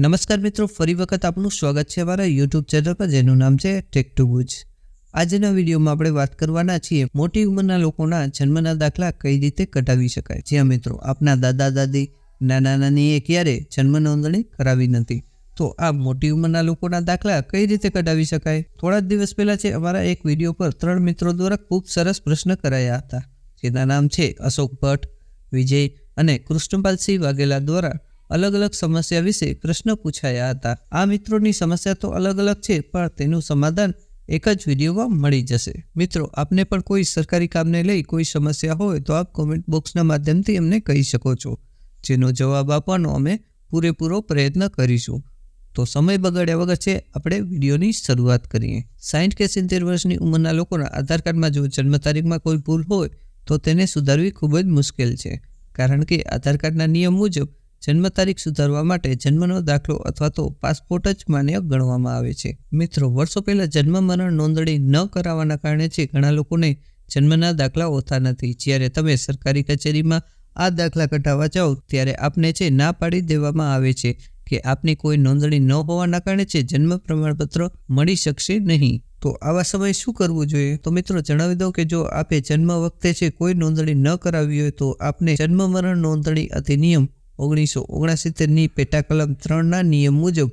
નમસ્કાર મિત્રો, ફરી વખત આપનું સ્વાગત છે અમારા યુટ્યુબ ચેનલ પર, જેનું નામ છે ટેક ટુ ગુજ આજના વિડીયોમાં આપણે વાત કરવાના છીએ, મોટી ઉંમરના લોકોના જન્મના દાખલા કઈ રીતે કઢાવી શકાય? જ્યાં મિત્રો, આપના દાદા, દાદી, નાના, નાનીએ ક્યારે જન્મ નોંધણી કરાવી નથી? તો આ મોટી ઉંમરના લોકોના દાખલા કઈ રીતે કઢાવી શકાય? થોડા જ દિવસ પહેલા છે, અમારા એક વીડિયો પર ત્રણ મિત્રો દ્વારા ખૂબ સરસ પ્રશ્ન કરાયા હતા. જેના નામ છે અશોક ભટ્ટ, વિજય અને કૃષ્ણપાલસિંહ વાઘેલા દ્વારા અલગ અલગ સમસ્યા વિશે પ્રશ્ન પૂછાયા હતા. આ મિત્રોની સમસ્યા તો અલગ અલગ છે, પણ તેનું સમાધાન એક જ વિડીયોમાં મળી જશે. મિત્રો, આપને પણ કોઈ સરકારી કામને લઈ કોઈ સમસ્યા હોય તો આપ કોમેન્ટ બોક્સના માધ્યમથી અમને કહી શકો છો. જેનો જવાબ આપવાનો અમે પૂરેપૂરો પ્રયત્ન કરીશું. તો સમય બગાડ્યા વગર છે, આપણે વિડીયોની શરૂઆત કરીએ. સાઠ કે સિત્તેર વર્ષની ઉંમરના લોકોના આધાર કાર્ડમાં જો જન્મ તારીખમાં કોઈ ભૂલ હોય, તો તેને સુધારવી ખૂબ જ મુશ્કેલ છે. કારણ કે આધાર કાર્ડના નિયમ મુજબ જન્મ તારીખ સુધારવા માટે જન્મનો દાખલો અથવા તો પાસપોર્ટ જ માન્ય ગણવામાં આવે છે. મિત્રો, વર્ષો પહેલાં જન્મ મરણ નોંધણી ન કરાવવાના કારણે છે ઘણા લોકોને જન્મના દાખલા હોતા નથી. જ્યારે તમે સરકારી કચેરીમાં આ દાખલા કઢાવવા જાઓ, ત્યારે આપને છે ના પાડી દેવામાં આવે છે કે આપની કોઈ નોંધણી ન હોવાના કારણે છે જન્મ પ્રમાણપત્ર મળી શકશે નહીં. તો આવા સમયે શું કરવું જોઈએ? તો મિત્રો, જણાવી દઉં કે જો આપે જન્મ વખતે છે કોઈ નોંધણી ન કરાવી હોય તો આપને જન્મ મરણ નોંધણી અધિનિયમ ઓગણીસો ઓગણસિત્તેરની પેટા કલમ ત્રણના નિયમ મુજબ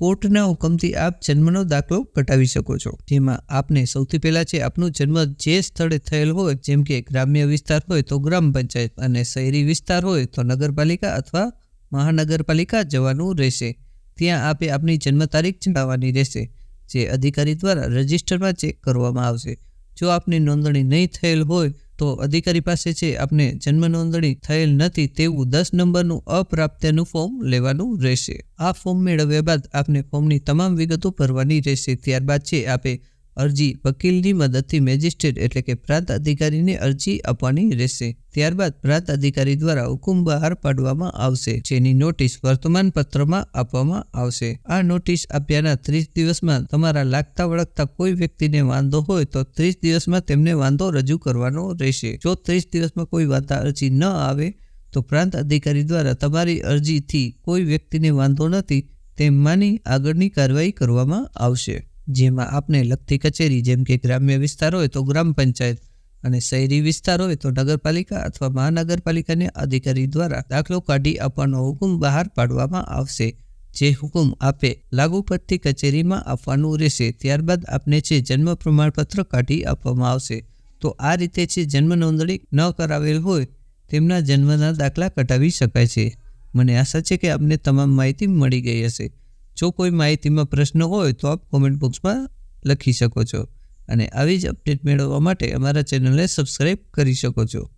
કોર્ટના હુકમથી આપ જન્મનો દાખલો કટાવી શકો છો. જેમાં આપને સૌથી પહેલાં છે આપનું જન્મ જે સ્થળે થયેલ હોય, જેમ કે ગ્રામ્ય વિસ્તાર હોય તો ગ્રામ પંચાયત અને શહેરી વિસ્તાર હોય તો નગરપાલિકા અથવા મહાનગરપાલિકા જવાનું રહેશે. ત્યાં આપે આપની જન્મ તારીખ જણાવવાની રહેશે, જે અધિકારી દ્વારા રજિસ્ટરમાં ચેક કરવામાં આવશે. જો આપની નોંધણી નહીં થયેલ હોય તો અધિકારી પાસે છે, આપને જન્મ નોંધણી થયેલ નથી તેવું દસ નંબરનું અપ્રાપ્યનું ફોર્મ લેવાનું રહેશે. આ ફોર્મ મેળવ્યા બાદ આપને ફોર્મની તમામ વિગતો ભરવાની રહેશે. ત્યારબાદ છે, આપે અરજી વકીલની મદદથી મેજિસ્ટ્રેટ એટલે કે પ્રાંત અધિકારીને અરજી આપવાની રહેશે. ત્યારબાદ પ્રાંત અધિકારી દ્વારા હુકુમ બહાર પાડવામાં આવશે, જેની નોટિસ વર્તમાન પત્રમાં આપવામાં આવશે. આ નોટિસ આપ્યાના ત્રીસ દિવસમાં તમારા લાગતા વળગતા કોઈ વ્યક્તિને વાંધો હોય તો ત્રીસ દિવસમાં તેમને વાંધો રજૂ કરવાનો રહેશે. જો ત્રીસ દિવસમાં કોઈ વાંધા અરજી ન આવે, તો પ્રાંત અધિકારી દ્વારા તમારી અરજીથી કોઈ વ્યક્તિને વાંધો નથી, તેમ માની આગળની કાર્યવાહી કરવામાં આવશે. જેમાં આપને લગતી કચેરી જેમ કે ગ્રામ્ય વિસ્તાર હોય તો ગ્રામ પંચાયત અને શહેરી વિસ્તાર હોય તો નગરપાલિકા અથવા મહાનગરપાલિકાના અધિકારી દ્વારા દાખલો કાઢી આપવાનો હુકમ બહાર પાડવામાં આવશે. જે હુકમ આપે લાગુ પડતી કચેરીમાં આપવાનું રહેશે. ત્યારબાદ આપને છે જન્મ પ્રમાણપત્ર કાઢી આપવામાં આવશે. તો આ રીતે છે જન્મ નોંધણી ન કરાવેલ હોય તેમના જન્મના દાખલા કઢાવી શકાય છે. મને આશા છે કે આપને તમામ માહિતી મળી ગઈ હશે. જો કોઈ માહિતીમાં પ્રશ્ન હોય તો આપ કોમેન્ટ બોક્સમાં લખી શકો છો. અને આવી જ અપડેટ મેળવવા માટે અમારા ચેનલને સબસ્ક્રાઈબ કરી શકો છો.